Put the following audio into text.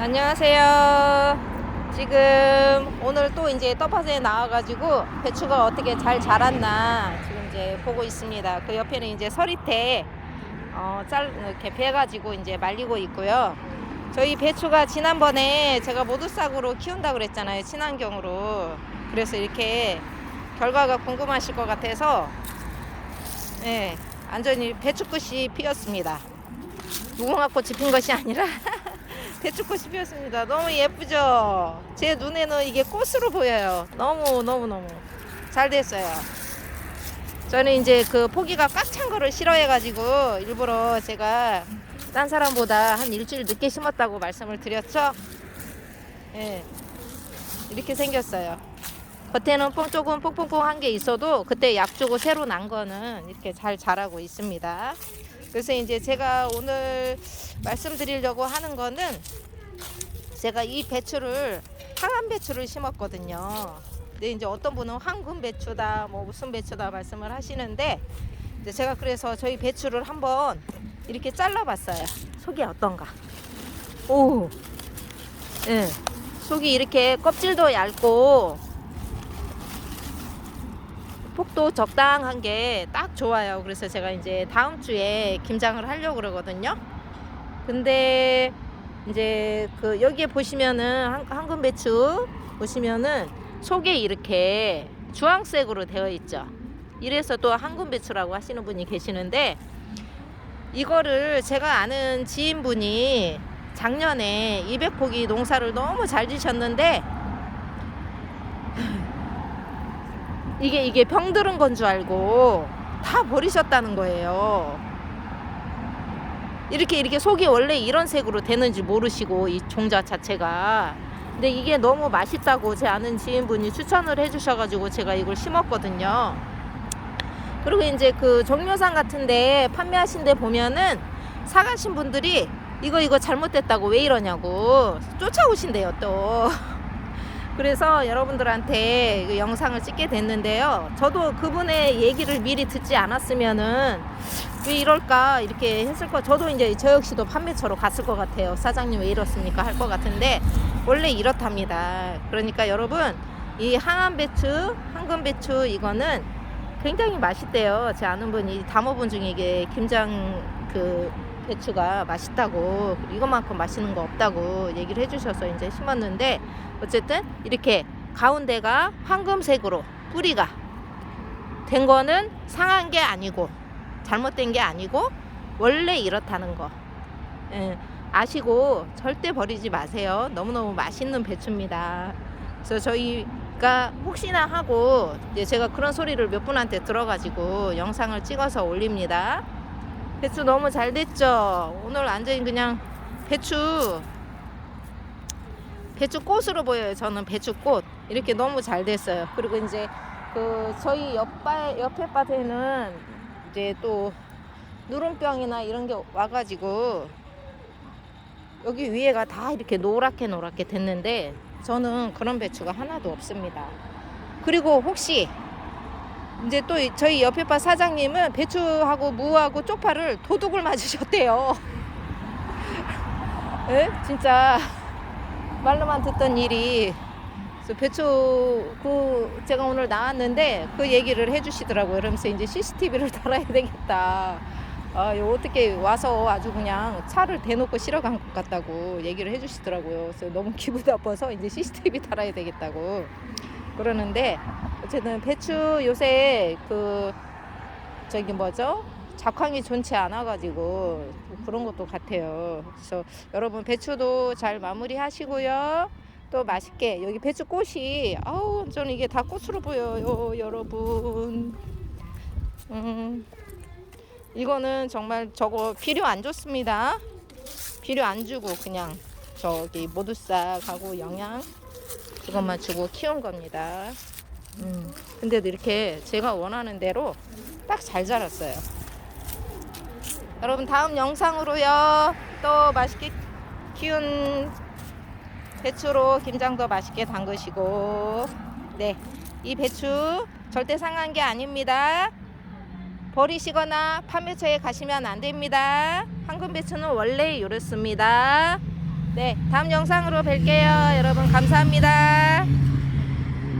안녕하세요. 지금 오늘 또 이제 떡밭에 나와가지고 배추가 어떻게 잘 자랐나 지금 이제 보고 있습니다. 그 옆에는 이제 서리태 어, 짤 이렇게 베가지고 이제 말리고 있고요. 저희 배추가 지난번에 제가 모두싹으로 키운다 그랬잖아요. 친환경으로. 그래서 이렇게 결과가 궁금하실 것 같아서 네, 완전히 배추꽃이 피었습니다. 무궁화 꽃이 핀 것이 아니라 배추꽃이 피었습니다. 너무 예쁘죠? 제 눈에는 이게 꽃으로 보여요. 너무 너무 너무 잘 됐어요. 저는 이제 그 포기가 꽉 찬 거를 싫어해가지고 일부러 제가 딴 사람보다 한 일주일 늦게 심었다고 말씀을 드렸죠. 예, 이렇게 생겼어요. 겉에는 뽕 조금 뽕뽕뽕한 게 있어도 그때 약 주고 새로 난 거는 이렇게 잘 자라고 있습니다. 그래서 이제 제가 오늘 말씀드리려고 하는 거는 제가 이 배추를 항암 배추를 심었거든요. 근데 이제 어떤 분은 황금 배추다, 뭐 무슨 배추다 말씀을 하시는데 제가 그래서 저희 배추를 한번 이렇게 잘라봤어요. 속이 어떤가? 오, 예, 속이 이렇게 껍질도 얇고 폭도 적당한 게 딱 좋아요. 그래서 제가 이제 다음 주에 김장을 하려고 그러거든요. 근데 이제 그 여기에 보시면은 한- 황금 배추 보시면은 속에 이렇게 주황색으로 되어 있죠. 이래서 또 황금 배추라고 하시는 분이 계시는데 이거를 제가 아는 지인분이 작년에 200포기 농사를 너무 잘 지셨는데 이게 이게 병들은 건 줄 알고 다 버리셨다는 거예요. 이렇게 이렇게 속이 원래 이런 색으로 되는지 모르시고 이 종자 자체가 근데 이게 너무 맛있다고 제 아는 지인분이 추천을 해주셔가지고 제가 이걸 심었거든요. 그리고 이제 그 정류상 같은데 판매하신 데 보면은 사가신 분들이 이거 이거 잘못됐다고 왜 이러냐고 쫓아오신대요 또. 그래서 여러분들한테 그 영상을 찍게 됐는데요. 저도 그분의 얘기를 미리 듣지 않았으면은 왜 이럴까 이렇게 했을 거. 저도 이제 저 역시도 판매처로 갔을 것 같아요. 사장님 왜 이렇습니까 할 것 같은데 원래 이렇답니다. 그러니까 여러분 이 항암 배추, 황금 배추 이거는 굉장히 맛있대요. 제 아는 분이 담어본 중에 이게 김장 그 배추가 맛있다고 이것만큼 맛있는 거 없다고 얘기를 해주셔서 이제 심었는데 어쨌든 이렇게 가운데가 황금색으로 뿌리가 된 거는 상한 게 아니고 잘못된 게 아니고 원래 이렇다는 거 예, 아시고 절대 버리지 마세요. 너무너무 맛있는 배추입니다. 그래서 저희가 혹시나 하고 제가 그런 소리를 몇 분한테 들어가지고 영상을 찍어서 올립니다. 배추 너무 잘 됐죠? 오늘 완전히 그냥 배추 배추 꽃으로 보여요. 저는 배추 꽃 이렇게 너무 잘 됐어요. 그리고 이제 그 저희 옆바 옆에 밭에는 이제 또 누름병이나 이런 게 와가지고 여기 위에가 다 이렇게 노랗게 노랗게 됐는데 저는 그런 배추가 하나도 없습니다. 그리고 혹시 이제 또 이- 저희 옆에 밭 사장님은 배추하고 무하고 쪽파를 도둑을 맞으셨대요. 예? 진짜 말로만 듣던 일이 배추 그 제가 오늘 나왔는데 그 얘기를 해주시더라고요. 그러면서 이제 CCTV를 달아야 되겠다. 아, 어떻게 와서 아주 그냥 차를 대놓고 실어간 것 같다고 얘기를 해주시더라고요. 그래서 너무 기분 나빠서 이제 CCTV 달아야 되겠다고 그러는데 어쨌든 배추 요새 그 저기 뭐죠? 작황이 좋지 않아가지고 그런 것도 같아요. 그래서 여러분 배추도 잘 마무리하시고요. 또 맛있게 여기 배추 꽃이 아우 저는 이게 다 꽃으로 보여요, 여러분. 음, 이거는 정말 저거 비료 안 줬습니다. 비료 안 주고 그냥 저기 모두싹하고 영양 그것만 주고 키운 겁니다. 음, 근데도 이렇게 제가 원하는 대로 딱 잘 자랐어요. 여러분 다음 영상으로요 또 맛있게 키운 배추로 김장도 맛있게 담그시고 네 이 배추 절대 상한 게 아닙니다 버리시거나 판매처에 가시면 안 됩니다 황금 배추는 원래 이렇습니다 네, 다음 영상으로 뵐게요. 여러분 감사합니다.